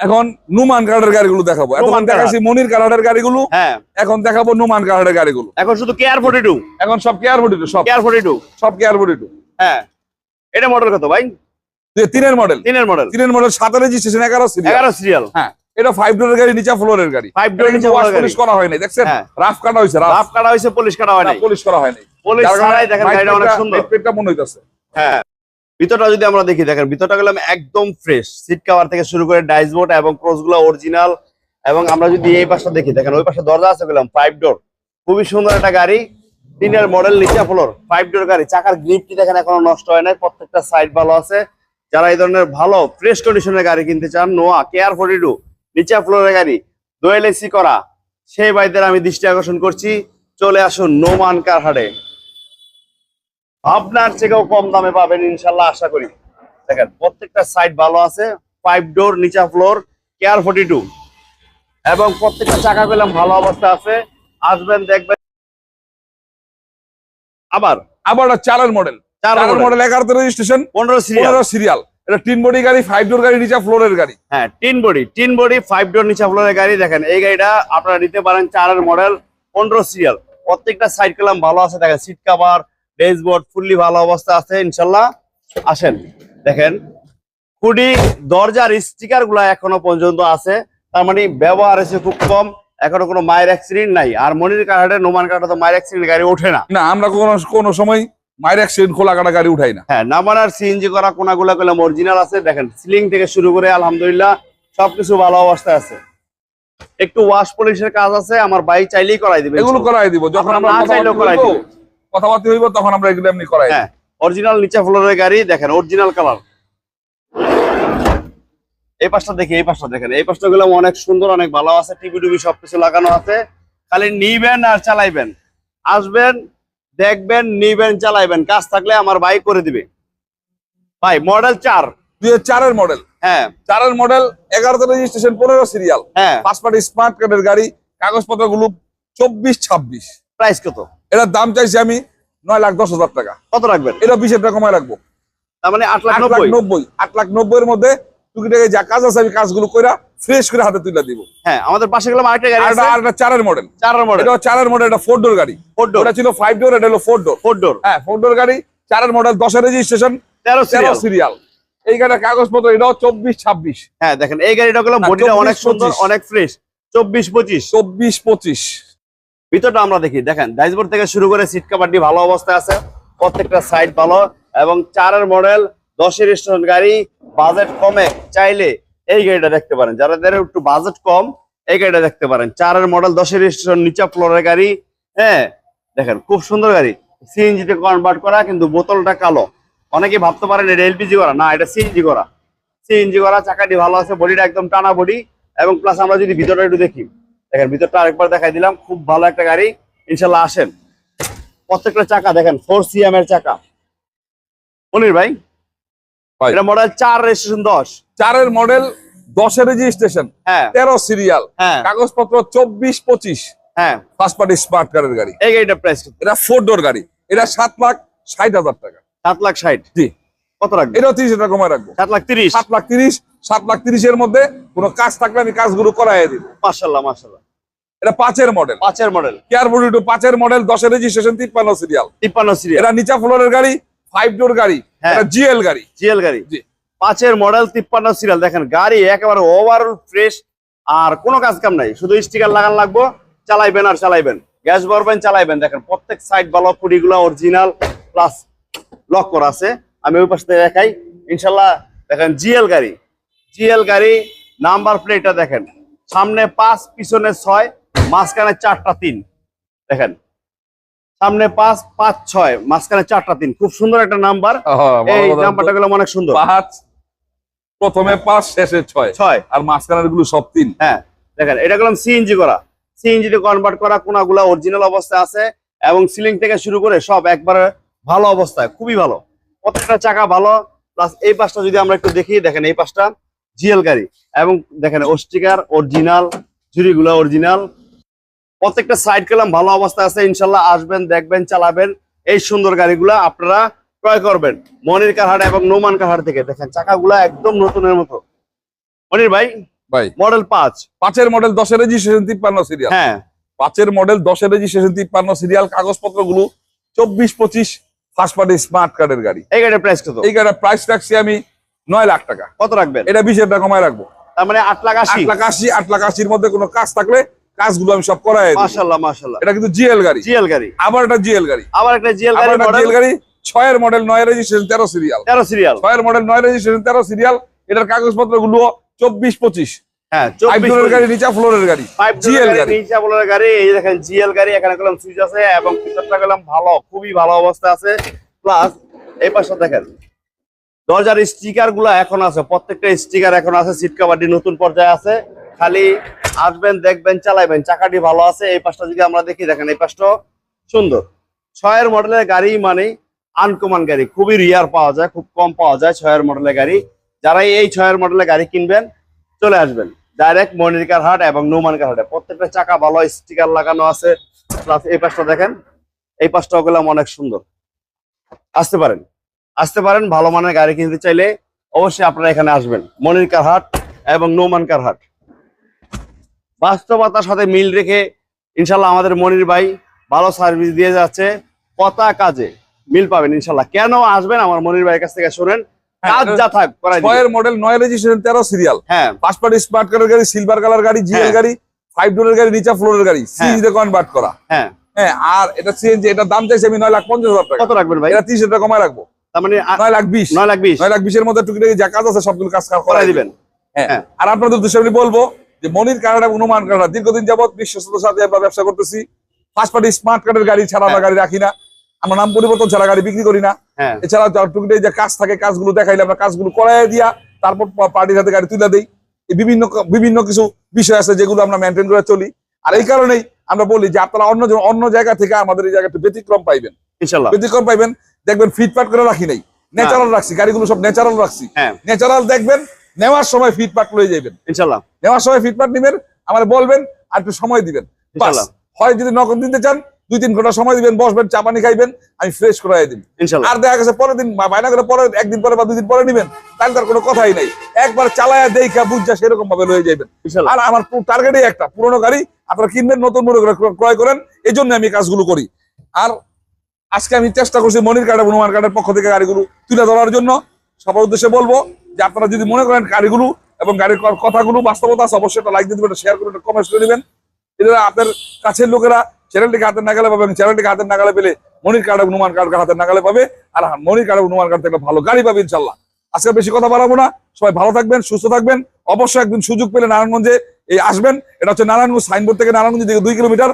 এখন নুমান কার্ডের গাড়িগুলো দেখাবো। এখন দেখাচ্ছি মনির কার্ডের গাড়িগুলো হ্যাঁ। এখন দেখাবো নুমান কার্ডের গাড়িগুলো। এখন শুধু কেয়ার ফোর্টি টু এখন সব কেয়ার ফোর্টি টু সব। কেয়ার ফোর্টি টু সব কেয়ার বডি টু হ্যাঁ। এটা মডেল কত ভাই? তিনের মডেল তিনের মডেল তিনের মডেল সাত রেজিস্ট্রেশন এগারো সিরিয়াল এগারো সিরিয়াল হ্যাঁ। এটা ফাইভ ডোরের গাড়ি নিচা ফ্লোরের গাড়ি। ফাইভ ডোর নিচে ওয়াশ পলিশ করা হয়নি দেখছেন? হ্যাঁ। রাফ কাটা হয়েছে রাফ কাটা হয়েছে পলিশ কাটা হয় নাই। পলিশ করা হয়নি পলিশ ছাড়াই দেখেন গাড়িটা অনেক সুন্দর। white paint টা মনে হইতাছে। হ্যাঁ। ভিতরটা যদি আমরা দেখি, দেখেন, ভিতরটা গেলাম একদম ফ্রেশ সিট কাভার থেকে শুরু করে ডাইসবোর্ড এবং ক্রসগুলো অরিজিনাল এবং আমরা যদি এই পাশটা দেখি, দেখেন, ওই পাশে দরজা আছে গেলাম ফাইভ ডোর খুবই সুন্দর একটা গাড়ি, তিনের মডেল নিচা ফ্লোর ফাইভ ডোর গাড়ি। চাকার গ্রিপটি দেখেন, এখনও নষ্ট হয় নাই, প্রত্যেকটা সাইড ভালো আছে। যারা এই ধরনের ভালো ফ্রেশ কন্ডিশনের গাড়ি কিনতে চান নোয়া কেয়ার ফোর্টি টু নিচা ফ্লোরের গাড়ি, দোয়েল এসি করা। সেই বাইদের আমি দৃষ্টি আকর্ষণ করছি। চলে আসুন নোমান কার হাটে আপনার থেকেও কম দামে পাবেন ইনশাল্লাহ আশা করি। দেখেন প্রত্যেকটা সাইড ভালো আছে ফাইভ ডোর নিচা ফ্লোর কেয়ার ফোর্টি টু এবং প্রত্যেকটা চাকা পেলাম ভালো অবস্থা আছে। আসবেন দেখবেন। আবার। আবার একটা চারের মডেল চার চারের মডেল এগারোতে রেজিস্ট্রেশন পনেরো সিরিয়াল পনেরো সিরিয়াল এটা তিন বডি গাড়ি ফাইভ ডোর গাড়ি নিচা ফ্লোরের গাড়ি। হ্যাঁ tin body tin body five door নিচা ফ্লোরের গাড়ি। দেখেন এই গাড়িটা আপনারা নিতে পারেন চারের মডেল পনেরো সিরিয়াল প্রত্যেকটা সাইড পেলাম ভালো আছে। দেখেন সিট কাভার ড্যাশবোর্ড ফুললি ভালো অবস্থা আছে ইনশাল্লাহ। আসেন দেখেন। খুডি দরজার স্টিকারগুলা এখনও পর্যন্ত আছে। তার মানে ব্যবহার আছে খুব কম। এখনও কোনো মায়ের অ্যাক্সিডেন্ট নাই। আর মনির কাহাটে নোমান কাহাটে তো মায়ের অ্যাক্সিডেন্ট গাড়ি ওঠে না। না আমরা কোনো কোনো সময় মায়ের অ্যাক্সিডেন্ট খোলা কাটা গাড়ি উঠাই না। হ্যাঁ নামানার সিএনজি করা কোনাগুলা করলাম অরিজিনাল আছে। দেখেন সিলিং থেকে শুরু করে আলহামদুলিল্লাহ সবকিছু ভালো অবস্থায় আছে। একটু ওয়াশ পলিশের কাজ আছে আমার ভাই চাইলেই করাই দিবে এগুলো করাই দিব। যখন আমরা চাইলেও করাই দিব। কথাবার্তা হইব তখন আমরা এগুলো এমনি করাই। হ্যাঁ অরিজিনাল নিচা ফ্লোরের গাড়ি দেখেন অরিজিনাল কালার এই পাশটা দেখি এই পাশটা দেখেন এই পাশটা গুলো অনেক সুন্দর অনেক ভালো আছে টিভি টুবি সবকিছু লাগানো আছে। খালি নিবেন আর চালাইবেন। আসবেন দেখবেন নিবেন চালাইবেন। কাজ থাকলে আমার ভাই করে দিবে। ভাই মডেল চার। দুই হাজার চারের মডেল হ্যাঁ। চারের মডেল এগারোতে রেজিস্ট্রেশন পনেরো সিরিয়াল হ্যাঁ। পাঁচ পার্টি স্মার্ট কার্ডের গাড়ি কাগজপত্রগুলো চব্বিশ ছাব্বিশ। প্রাইস কত? এটার দাম চাইছি আমি নয় লাখ দশ হাজার টাকা। কত রাখবেন? এটা বিশ টাকা কমায় রাখব। তার মানে আট লাখ নব্বই? আট লাখ নব্বই এর মধ্যে টুকিটাকে যা কাজ আছে আমি কাজগুলো কইরা ফ্রেশ করে হাতে তুলে দিব। হ্যাঁ আমাদের পাশে গেলাম আরেকটা গাড়ি আছে। এটা- আর এটা চারের মডেল চারের মডেল এটা চারের মডেল এটা ফোর ডোর গাড়ি। ফোর ডোর ওটা ছিল ফাইভ ডোর এটা হলো ফোর ডোর ফোর ডোর হ্যাঁ ফোর ডোর গাড়ি চারের মডেল দশের রেজিস্ট্রেশন তেরো তেরো সিরিয়াল এই গাড়ির কাগজপত্র এটাও চব্বিশ ছাব্বিশ। হ্যাঁ দেখেন এই গাড়িটা হ্যাঁ, বডিটা অনেক সুন্দর অনেক ফ্রেশ চব্বিশ পঁচিশ। চব্বিশ পঁচিশ। ভিতরটা আমরা দেখি, দেখেন ডাইসবোর্ড থেকে শুরু করে সিট কাভারটি ভালো অবস্থায় আছে, প্রত্যেকটা সাইড ভালো এবং চারের মডেল দশের স্টেশন গাড়ি বাজেট কমে, চাইলে এই গাড়িটা দেখতে পারেন। যাদের একটু বাজেট কম, এই গাড়িটা দেখতে পারেন। চারের মডেল দশের স্টেশন নিচা ফ্লোরের গাড়ি হ্যাঁ দেখেন, খুব সুন্দর গাড়ি। সিএনজি তে কনভার্ট করা, কিন্তু বোতলটা কালো। অনেকে ভাবতে পারেন এটা এলপিজি করা। না, এটা সিএনজি করা। সিএনজি করা, চাকাটি ভালো আছে বডিটা একদম টানা বডি এবং প্লাস আমরা যদি ভিতরটা একটু দেখি দেখেন ভিতরটা আরেকবার দেখাই দিলাম। খুব ভালো একটা গাড়ি। ইনশাল্লাহ আসেন। প্রত্যেকটা চাকা দেখেন ফোর সিএম এর চাকা। মনির ভাই। এটা মডেল চার রেজিস্ট্রেশন দশ। চারের মডেল দশের রেজিস্ট্রেশন হ্যাঁ। তেরো সিরিয়াল হ্যাঁ। কাগজপত্র চব্বিশ পঁচিশ। হ্যাঁ। ফার্স্ট পার্টি স্মার্ট কারের গাড়ি। এই গাড়িটার প্রাইস এটা ফোর ডোর গাড়ি। এটা সাত লাখ ষাট হাজার টাকা। সাত লাখ ষাট। জি। কত রাখবে? এটাও তিরিশ হাজার কমায় রাখব। সাত লাখ তিরিশ। সাত লাখ তিরিশ সাত লাখ তিরিশের মধ্যে কোনো কাজ থাকলে আমি কাজগুলো করাই দিব। মার্শাল্লাহ মার্শাল্লাহ এটা পাঁচের মডেল। পাঁচের মডেল। কেয়ার বডি টু পাঁচের মডেল দশের রেজিস্ট্রেশন তিপ্পান্ন সিরিয়াল তিপ্পান্ন সিরিয়াল এটা নিচা ফ্লোরের গাড়ি ফাইভ ডোর গাড়ি হ্যাঁ। এটা জিএল গাড়ি। জিএল গাড়ি। জি। পাঁচের মডেল তিপ্পান্ন সিরিয়াল দেখেন গাড়ি একেবারে ওভারঅল ফ্রেশ আর কোনো কাজ কাম নাই। শুধু স্টিকার লাগান লাগবো চালাইবেন আর চালাইবেন। গ্যাস ভরবেন চালাইবেন। দেখেন প্রত্যেক সাইড ভালো কুড়িগুলো অরিজিনাল প্লাস লক করা আছে। আমি ওই পাশ দেখাই। ইনশাল্লাহ দেখেন জিএল গাড়ি। জিএল গাড়ি নাম্বার প্লেটটা দেখেন। সামনে পাঁচ পিছনে ছয় মাঝখানে চারটা তিন। দেখেন। সামনে পাঁচ পাঁচ ছয় মাঝখানে চারটা তিন। খুব সুন্দর একটা নাম্বার। এই নাম্বারটা গুলো অনেক সুন্দর। পাঁচ প্রথমে পাঁচ শেষে ছয়। ছয়। আর মাঝখানেরগুলো সব তিন। হ্যাঁ দেখেন এটা করলাম সিএনজি করা। সিএনজি তে কনভার্ট করা কোনাগুলা অরিজিনাল অবস্থায় আছে এবং সিলিং থেকে শুরু করে সব একবারে ভালো অবস্থায় খুবই ভালো। প্রত্যেকটা চাকা ভালো? প্লাস এই পাশটা যদি আমরা একটু দেখি দেখেন এই পাশটা জিএল গাড়ি এবং দেখেন ওস্টিকার অরিজিনাল ঝুড়িগুলো অরিজিনাল। প্রত্যেকটা সাইড কলাম ভালো অবস্থায় আছে ইনশাল্লাহ আসবেন দেখবেন চালাবেন। এই সুন্দর গাড়িগুলা আপনারা ক্রয় করবেন মনির কারহাট এবং নোমান কারহাট থেকে। দেখেন চাকাগুলা একদম নতুনের মতো। মনির ভাই ভাই। মডেল পাঁচ। পাঁচের মডেল দশের রেজিস্ট্রেশন তিপ্পান্ন সিরিয়াল হ্যাঁ। পাঁচের মডেল দশের রেজিস্ট্রেশন তিপ্পান্ন সিরিয়াল কাগজপত্রগুলো চব্বিশ পঁচিশ ফার্স্ট পার্টি স্মার্ট কার্ডের গাড়ি। এই গাড়ির প্রাইস কত? এই গাড়ির প্রাইস রাখছি আমি নয় লাখ টাকা। কত রাখবেন? এটা বিশের টাকা কমায় রাখব। তার মানে আট লাখ আশি? লাখ আশি আট লাখ আশির মধ্যে কোনো কাজ থাকলে কাজগুলো আমি সব করাই দিই। মাশাল্লাহ মাশাল্লাহ এটা কিন্তু জিএল গাড়ি। জিএল গাড়ি। আবার এটা জিএল গাড়ি। আবার একটা জিএল গাড়ি জিএল গাড়ি ছয়ের মডেল নয় রেজিস্ট্রেশন তেরো সিরিয়াল তেরো সিরিয়াল ছয়ের মডেল নয় রেজিস্ট্রেশন তেরো সিরিয়াল এটার কাগজপত্রগুলো চব্বিশ পঁচিশ। হ্যাঁ গাড়ি নিচা ফ্লোরের গাড়ি জিএল গাড়ি নিচা বলার গাড়ি এই দেখেন জিএল গাড়ি এখানে কলম সুইচ আছে এবং কলম ভালো খুবই ভালো অবস্থা আছে। প্লাস এই পাশে দেখেন দরজার স্টিকারগুলা এখন আছে প্রত্যেকটা স্টিকার এখন আছে সিট কাভারটি নতুন পর্যায়ে আছে। খালি আসবেন দেখবেন চালাইবেন চাকাটি ভালো আছে। এই পাশটা যদি আমরা দেখি দেখেন এই পাশটাও সুন্দর। ছয়ের মডেলের গাড়ি মানে আনকমান গাড়ি খুবই রিয়ার পাওয়া যায় খুব কম পাওয়া যায় ছয়ের মডেলের গাড়ি। যারা এই ছয়ের মডেলের গাড়ি কিনবেন চলে আসবেন। ডাইরেক্ট মনিরকার হাট এবং নৌমানকার হাটে প্রত্যেকটা চাকা ভালো স্টিকার লাগানো আছে। প্লাস এই পাশটা দেখেন, এই পাশটা গেলাম অনেক সুন্দর। আসতে পারেন আসতে পারেন, ভালো মানের গাড়ি কিনতে চাইলে অবশ্যই আপনারা এখানে আসবেন। মনিরকার হাট এবং নৌমানকার হাট বাস্তবতার সাথে মিল রেখে ইনশাল্লাহ আমাদের মনির ভাই ভালো সার্ভিস দিয়ে যাচ্ছে। কথা কাজে মিল পাবেন ইনশাল্লাহ। কেন আসবেন? আমার মনির ভাইয়ের কাছ থেকে শোনেন। কাজ যা থাক ছয়ের মডেল নয় রেজিস্ট্রেশন তেরো সিরিয়াল হ্যাঁ। স্মার্ট কার্ডের গাড়ি সিলভার কালার গাড়ি জিএল হ্যাঁ। গাড়ি ফাইভ ডোরের গাড়ি নিচা ফ্লোরের গাড়ি তে কনভার্ট করা। হ্যাঁ। হ্যাঁ আর এটা সিএনজি দাম চাইছি আমি নয় লাখ পঞ্চাশ হাজার টাকা। কত রাখবেন ভাই? এটা তিরিশ টাকা কমায় রাখব। তার মানে নয় লাখ বিশ। নয় লাখ বিশ। নয় লাখ বিশের মধ্যে টুকিটাকি যা কাজ আছে সবগুলো কাজ করাই দিবেন। হ্যাঁ। হ্যাঁ। আর আপনাদের উদ্দেশ্যে আমি বলব যে মনির এবং অনুমান দীর্ঘদিন যাবত বিশ্বস্ততার সাথে আমরা ব্যবসা করতেছি। ফার্স্ট পার্টি স্মার্ট কার্ডের গাড়ি ছাড়া আমরা হ্যাঁ। গাড়ি রাখি না। আমরা নাম পরিবর্তন ছাড়া গাড়ি বিক্রি করি না। হ্যাঁ। এছাড়া টুকিটাকি যে কাজ থাকে কাজগুলো দেখাইলে আমরা কাজগুলো করাই দিয়া তারপর পার্টির হাতে গাড়ি তুলে দেই। বিভিন্ন বিভিন্ন কিছু বিষয় আছে যেগুলো আমরা মেনটেন করে চলি। আর এই কারণেই আমরা বলি যে আপনারা অন্য অন্য জায়গা থেকে আমাদের এই জায়গাটা ব্যতিক্রম পাইবেন। ব্যতিক্রম পাইবেন। দেখবেন ফিটপাট করে রাখি নাই। ন্যাচারাল রাখছি গাড়িগুলো সব ন্যাচারাল রাখছি। ন্যাচারাল দেখবেন নেওয়ার সময় ফিটপাট লয়ে যাবেন ইনশাল্লাহ। নেওয়ার সময় ফিটপাট নিবেন আমার বলবেন আর একটু সময় দিবেন। হয় যদি নগদ দিতে চান দুই তিন ঘণ্টা সময় দিবেন বসবেন চা পানি খাইবেন আমি ফ্রেশ করাই দিন আর দেখা গেছে পরের দিন বায়না করে পরে একদিন পরে বা দুই দিন পরে নিবেন তাহলে তার কোনো কথাই নাই। একবার চালায়া দেখা বুঝা সেরকম ভাবে লয়ে যাবেন আর আমার টার্গেটই একটা পুরোনো গাড়ি আপনারা কিনবেন নতুন মনে করে ক্রয় করেন এই জন্য আমি কাজগুলো করি। আর আজকে আমি চেষ্টা করছি মনির কার্ড এবং হনুমান কার্ডের পক্ষ থেকে গাড়িগুলো তুলে ধরার জন্য। সবার উদ্দেশ্যে বলব যে আপনারা যদি মনে করেন গাড়িগুলো এবং গাড়ির কথাগুলো বাস্তবতা আছে অবশ্যই একটা লাইক দিয়ে দেবেন শেয়ার করে কমেন্ট করে নেবেন এটা আপনার কাছের লোকেরা চ্যানেলটিকে হাতের নাগালে পাবে এবং চ্যানেলটিকে হাতের নাগালে পেলে মনির কার্ড এবং নুমান কার্ড হাতের নাগালে পাবে। আর মনির কার্ড এবং নুমান কার্ড থেকে ভালো গাড়ি পাবে ইনশাল্লাহ। আজকে বেশি কথা বাড়াবো না। সবাই ভালো থাকবেন, সুস্থ থাকবেন। অবশ্যই একদিন সুযোগ পেলে নারায়ণগঞ্জে এই আসবেন। এটা হচ্ছে নারায়ণগঞ্জ সাইনবোর্ড থেকে নারায়ণগঞ্জ দিকে দুই কিলোমিটার।